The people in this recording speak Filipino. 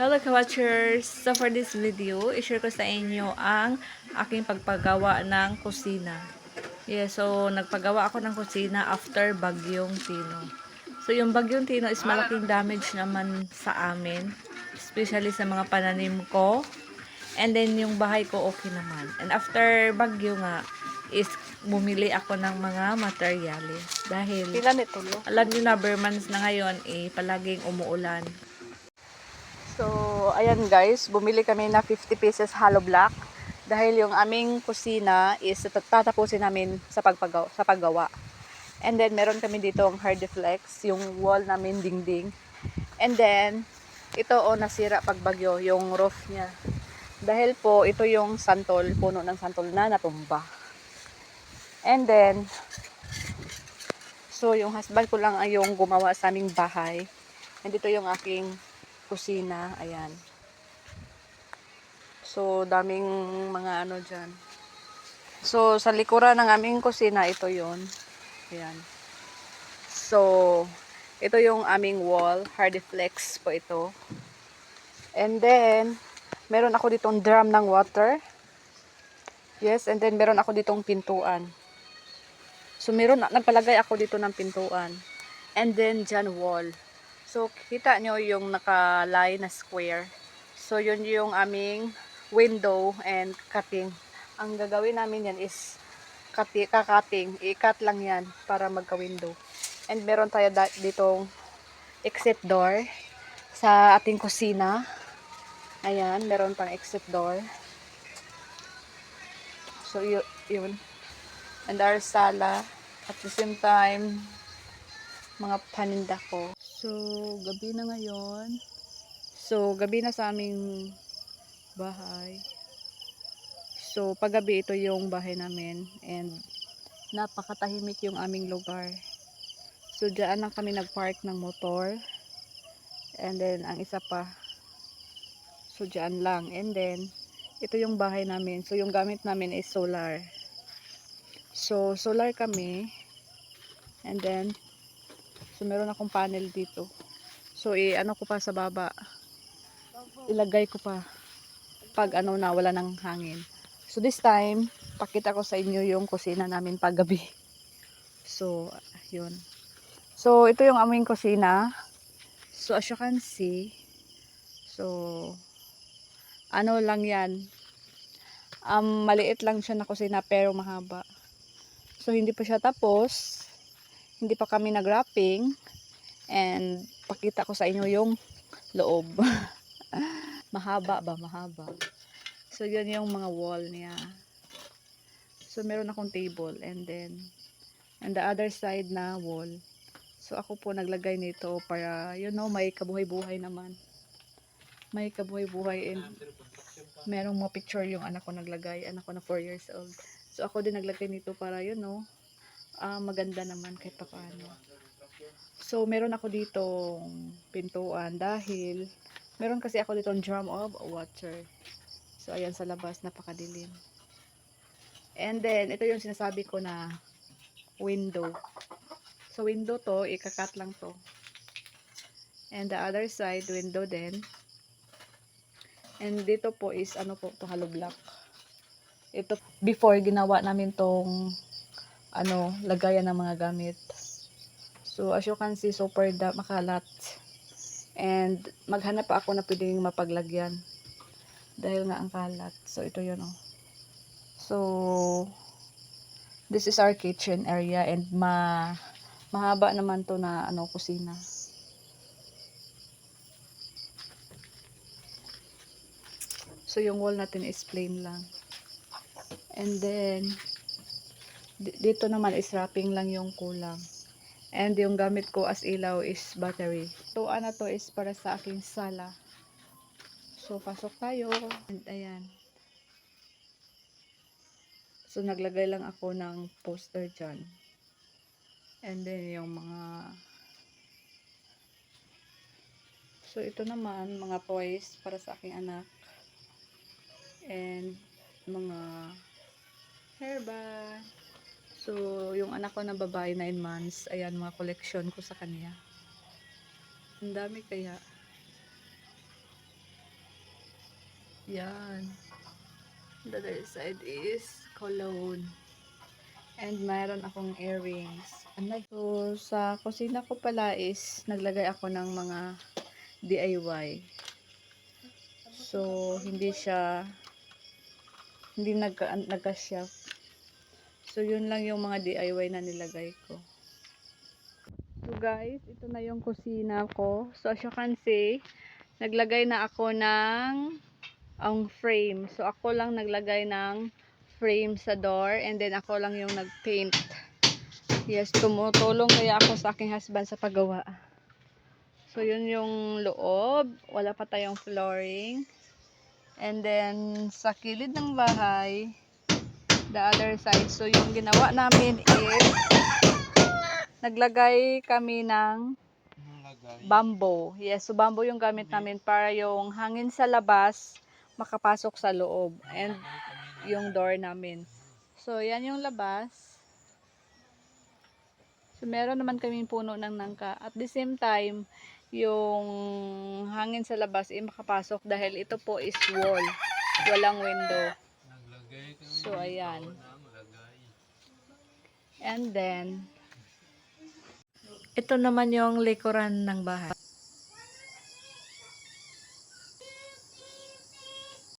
Hello ka-watchers! So for this video, i-share ko sa inyo ang aking pagpagawa ng kusina. Yeah, so nagpagawa ako ng kusina after bagyong Tino. So yung bagyong Tino is malaking damage naman sa amin. Especially sa mga pananim ko. And then yung bahay ko okay naman. And after bagyo nga, is bumili ako ng mga materyales. Dahil Pila nito, no? alam nyo na, Burmans na ngayon, eh, palaging umuulan. So, ayan guys, bumili kami na 50 pieces hollow block dahil yung aming kusina is tatapusin namin sa pagpagawa, sa paggawa. And then meron kami dito ang hard deflex, yung wall namin dingding. And then ito o nasira pag bagyo, yung roof niya. Dahil po ito yung santol, puno ng santol na natumba. And then so yung husband ko lang ay yung gumawa sa aming bahay. And ito yung aking kusina. Ayan. So, daming mga ano dyan. So, sa likuran ng aming kusina, ito yon Ayan. So, ito yung aming wall. Hardiflex po ito. And then, meron ako ditong drum ng water. Yes, and then meron ako ditong pintuan. So, meron, nagpalagay ako dito ng pintuan. And then, dyan wall. So, kita nyo yung nakalay na square. So, yun yung aming window and cutting. Ang gagawin namin yan is kati, kakating. I-cut lang yan para magka-window. And meron tayo ditong exit door sa ating kusina. Ayan, meron pang exit door. So, yu- yun. And our sala. At the same time, mga paninda ko. So, gabi na ngayon. So, gabi na sa aming bahay. So, paggabi ito yung bahay namin and napakatahimik yung aming lugar. So, diyan lang kami nagpark ng motor. And then, ang isa pa. So, diyan lang. And then, ito yung bahay namin. So, yung gamit namin is solar. So, solar kami. And then, So, meron akong panel dito. So, i-ano ko pa sa baba. Ilagay ko pa. Pag ano na, wala ng hangin. So, this time, pakita ko sa inyo yung kusina namin pag gabi. So, yun. So, ito yung aming kusina. So, as you can see, so, ano lang yan. Um, maliit lang siya na kusina pero mahaba. So, hindi pa siya tapos hindi pa kami nag-wrapping. And pakita ko sa inyo yung loob. Mahaba ba? Mahaba. So yun yung mga wall niya. So meron akong table. And then and the other side na wall. So ako po naglagay nito para you know may kabuhay-buhay naman. May kabuhay-buhay and merong mga picture yung anak ko naglagay. Anak ko na 4 years old. So ako din naglagay nito para you know ah, maganda naman kahit pa paano. So, meron ako dito pintuan dahil meron kasi ako dito drum of water. So, ayan sa labas, napakadilim. And then, ito yung sinasabi ko na window. So, window to, ikakat lang to. And the other side, window din. And dito po is, ano po, to hollow block. Ito, before, ginawa namin tong ano, lagayan ng mga gamit. So, as you can see, super da, makalat. And, maghanap pa ako na pwedeng mapaglagyan. Dahil nga ang kalat. So, ito yun, oh. So, this is our kitchen area and ma mahaba naman to na ano kusina. So, yung wall natin is plain lang. And then, dito naman is wrapping lang yung kulang. And yung gamit ko as ilaw is battery. So, ano to is para sa aking sala. So, pasok tayo. And ayan. So, naglagay lang ako ng poster dyan. And then, yung mga... So, ito naman, mga toys para sa aking anak. And, mga hairband. So, yung anak ko na babae, 9 months, ayan, mga collection ko sa kanya. Ang dami kaya. Yan. The other side is cologne. And mayroon akong earrings. Anay. So, sa kusina ko pala is naglagay ako ng mga DIY. So, hindi siya hindi nagka, nagka-shelf. So, yun lang yung mga DIY na nilagay ko. So, guys, ito na yung kusina ko. So, as you can see, naglagay na ako ng ang frame. So, ako lang naglagay ng frame sa door and then ako lang yung nag-paint. Yes, tumutulong kaya ako sa aking husband sa paggawa. So, yun yung loob. Wala pa tayong flooring. And then, sa kilid ng bahay, the other side. So, yung ginawa namin is, naglagay kami ng bamboo. Yes, so bamboo yung gamit namin para yung hangin sa labas makapasok sa loob. And yung door namin. So, yan yung labas. So, meron naman kaming puno ng nangka. At the same time, yung hangin sa labas ay makapasok dahil ito po is wall. Walang window. Ayan. And then, Ito naman yung likuran ng bahay.